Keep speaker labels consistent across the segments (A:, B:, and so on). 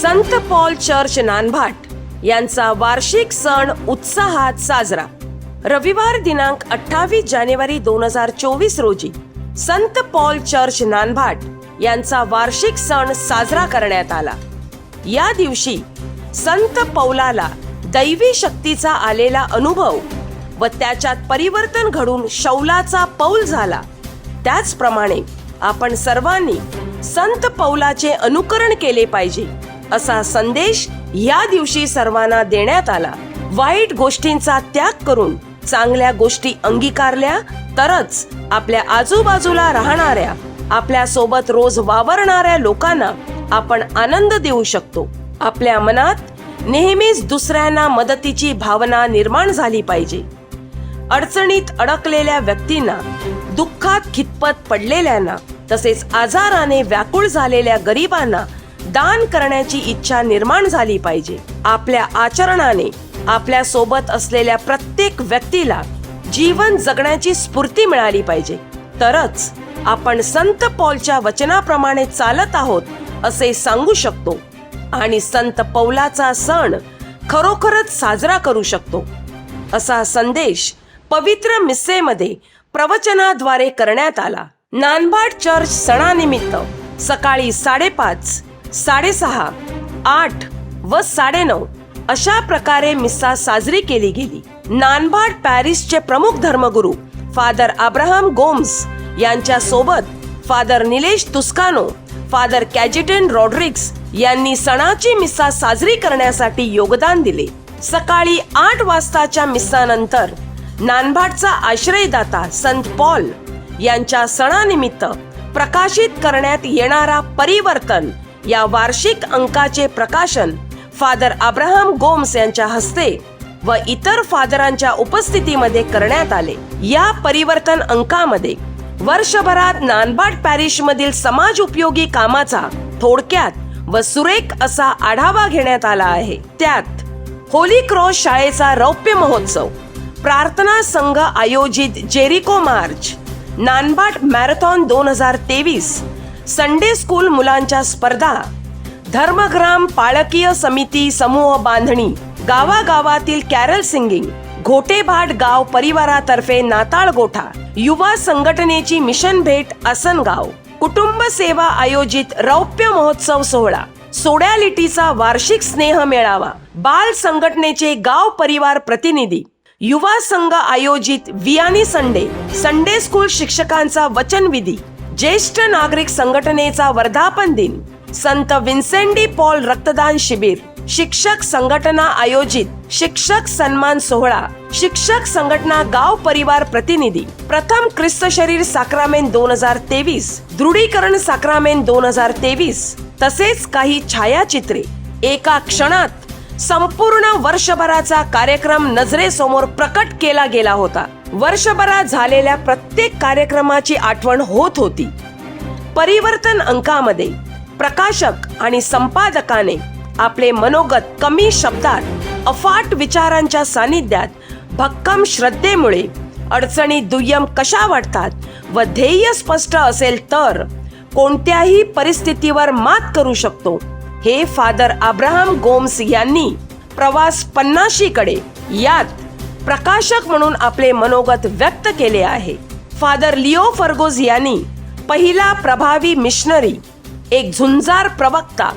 A: संत Paul church नानभाट यांचा वार्षिक सण उत्साहात साजरा. रविवार दिनांक अठ्ठावीस जानेवारी दोन हजार चोवीस रोजी संत पॉल चर्च नानभाट यांचा वार्षिक सण साजरा करण्यात आला. या दिवशी संत पौलाला दैवी शक्तीचा आलेला अनुभव व त्याच्यात परिवर्तन घडून शौलाचा पौल झाला. त्याचप्रमाणे आपण सर्वांनी संत पौलाचे अनुकरण केले पाहिजे. असा संदेश या दिवशी सर्वांना देण्यात आला. वाईट गोष्टींचा त्याग करून चांगल्या गोष्टी अंगीकारल्या तरच आपल्या आजूबाजूला राहणाऱ्या आपल्यासोबत रोज वावरणाऱ्या लोकांना आपण आनंद देऊ शकतो. आपल्या मनात नेहमीच दुसऱ्यांना मदतीची भावना निर्माण झाली पाहिजे. अडचणीत अडकलेल्या व्यक्तींना दुःखात खितपत पडलेल्यांना तसेच आजाराने व्याकुळ झालेल्या गरिबांना दान करण्याची इच्छा निर्माण झाली पाहिजे. आपल्या आचरणाने आपल्यासोबत असलेल्या प्रत्येक व्यक्तीला जीवन जगण्याची स्फूर्ती मिळाली पाहिजे. तरच आपण संत पौलच्या वचनाप्रमाणे चालत आहोत असे सांगू शकतो. आणि संत पौलाचा सण खरोखरच साजरा करू शकतो. असा संदेश पवित्र मिस्सेमध्ये प्रवचनाद्वारे करण्यात आला. नानभाट चर्च सणानिमित्त सकाळी साडेपाच साडेसहा आठ व साडेनऊ अशा प्रकारे मिस्सा साजरी केली गेली. नानभाट पॅरिसचे प्रमुख धर्मगुरू फादर अब्राहम गोम्स यांच्या सोबत फादर निलेश तुस्कानो फादर कॅजिटन रॉड्रिक्स यांनी सणाची मिस्सा साजरी करण्यासाठी योगदान दिले. सकाळी आठ वाजताच्या मिस्सानंतर नानभाटचा आश्रयदाता संत पॉल यांच्या सणानिमित्त प्रकाशित करण्यात येणारा परिवर्तन या वार्षिक अंकाचे प्रकाशन फादर अब्राहम गोम्स यांच्या हस्ते व इतर फादरांच्या उपस्थितीमध्ये करण्यात आले. या परिवर्तन अंकामध्ये वर्षभरात नानबाट पॅरिश मधील समाज उपयोगी कामाचा थोडक्यात व सुरेख असा आढावा घेण्यात आला आहे. त्यात होली क्रॉस शाळेचा रौप्य महोत्सव प्रार्थना संघ आयोजित जेरिको मार्च नानबाट मॅरेथॉन दोन हजार तेवीस संडे स्कूल मुलांच्या स्पर्धा. धर्मग्राम पाळकीय समिती समूह बांधणी. गावागावातील कॅरल सिंगिंग. घोटेभाट गाव परिवारातर्फे नाताळ गोठा. युवा संघटनेची मिशन भेट आसनगाव कुटुंब सेवा आयोजित रौप्य महोत्सव सोहळा. सोड्यालिटीचा वार्षिक स्नेह मेळावा. बाल संघटनेचे गाव परिवार प्रतिनिधी. युवा संघ आयोजित वियानी संडे संडे स्कूल शिक्षकांचा वचनविधी. ज्येष्ठ नागरिक संघटनेचा वर्धापन दिन संत विन्सेंडी पॉल रक्तदान शिबिर शिक्षक संघटना आयोजित शिक्षक सन्मान सोहळा शिक्षक संघटना गाव परिवार प्रतिनिधी प्रथम ख्रिस्त शरीर साक्रामेन दोन हजार तेवीस दृढीकरण साक्रामेन दोन हजार तेवीस तसेच काही छायाचित्रे. एका क्षणात संपूर्ण वर्षभराचा कार्यक्रम नजरेसमोर प्रकट केला गेला होता. वर्षभरात झालेल्या प्रत्येक कार्यक्रमाची आठवण होत होती. परिवर्तन अंकामध्ये प्रकाशक आणि संपादकाने आपले मनोगत कमी शब्दात अफाट विचारांच्या सानिध्यात भक्कम श्रद्धेमुळे अडचणी दुय्यम कशा वाटतात व ध्येय स्पष्ट असेल तर कोणत्याही परिस्थितीवर मात करू शकतो. हे फादर अब्राहम गोम्स यांनी प्रवास पन्नाशीकडे यात प्रकाशक म्हणून आपले मनोगत व्यक्त केले आहे. फादर लिओ फर्गोज यांनी पहिला प्रभावी मिशनरी एक झुंजार प्रवक्ता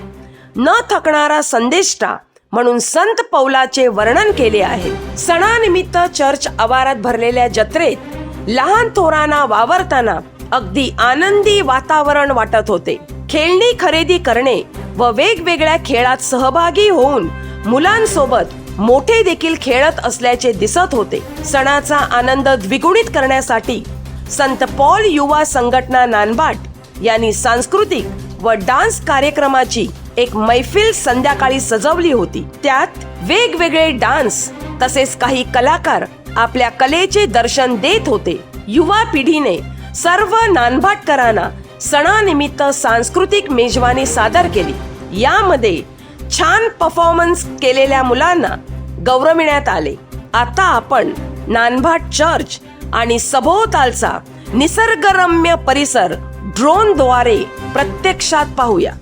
A: न थकणारा संदेष्टा म्हणून संत पौलाचे वर्णन केले आहे. सणानिमित्त चर्च आवारात भरलेल्या जत्रेत लहान थोरांना वावरताना अगदी आनंदी वातावरण वाटत होते. खेळणी खरेदी करणे व वेगवेगळ्या खेळात सहभागी होऊन मुलांसोबत मोठे देखील खेळत असल्याचे दिसत होते. सणाचा आनंद द्विगुणित करण्यासाठी संत पॉल युवा संघटना नानबाट यांनी सांस्कृतिक व डान्स कार्यक्रमाची एक मैफिल संध्याकाळी सजवली होती. त्यात वेगवेगळे डान्स तसेच काही कलाकार आपल्या कलेचे दर्शन देत होते. युवा पिढीने सर्व नानभाटकरांना सणानिमित्त सांस्कृतिक मेजवानी सादर केली. यामध्ये छान परफॉर्मन्स केलेल्या मुलांना गौरविण्यात आले. आता आपण नानभाट चर्च आणि सभोवतालचा निसर्गरम्य परिसर ड्रोनद्वारे प्रत्यक्षात पाहूया.